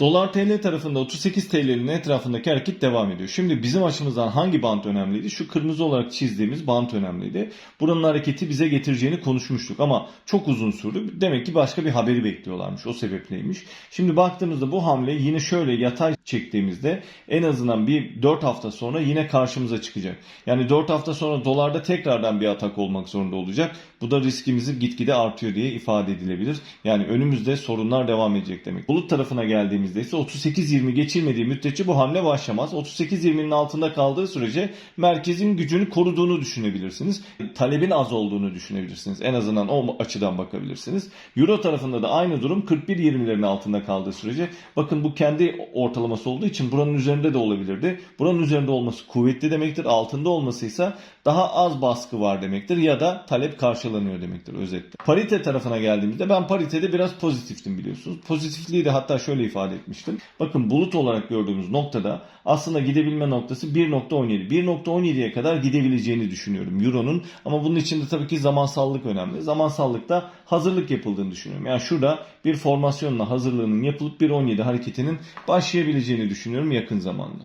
Dolar TL tarafında 38 TL'nin etrafındaki hareket devam ediyor. Şimdi bizim açımızdan hangi bant önemliydi? Şu kırmızı olarak çizdiğimiz bant önemliydi. Buranın hareketi bize getireceğini konuşmuştuk ama çok uzun sürdü. Demek ki başka bir haberi bekliyorlarmış. O sebepleymiş. Şimdi baktığımızda bu hamle yine şöyle yatay çektiğimizde en azından bir 4 hafta sonra yine karşımıza çıkacak. Yani 4 hafta sonra dolarda tekrardan bir atak olmak zorunda olacak. Bu da riskimizi gitgide artıyor diye ifade edilebilir. Yani önümüzde sorunlar devam edecek demek. Bulut tarafına geldiğimizde ise 38-20 geçilmediği müddetçe bu hamle başlamaz. 38-20'nin altında kaldığı sürece merkezin gücünü koruduğunu düşünebilirsiniz. Talebin az olduğunu düşünebilirsiniz. En azından o açıdan bakabilirsiniz. Euro tarafında da aynı durum 41-20'lerin altında kaldığı sürece bakın bu kendi ortalaması olduğu için buranın üzerinde de olabilirdi. Buranın üzerinde olması kuvvetli demektir. Altında olmasıysa daha az baskı var demektir ya da talep karşılanıyor demektir özetle. Parite tarafına geldiğimizde ben paritede biraz pozitiftim biliyorsunuz. Pozitifliği de hatta şöyle ifade etmiştim. Bakın bulut olarak gördüğümüz noktada aslında gidebilme noktası 1.17. 1.17'ye kadar gidebileceğini düşünüyorum Euro'nun ama bunun için de tabii ki zamansallık önemli. Zamansallıkta hazırlık yapıldığını düşünüyorum. Yani şurada bir formasyonla hazırlığının yapılıp 1.17 hareketinin başlayabileceğini düşünüyorum yakın zamanda.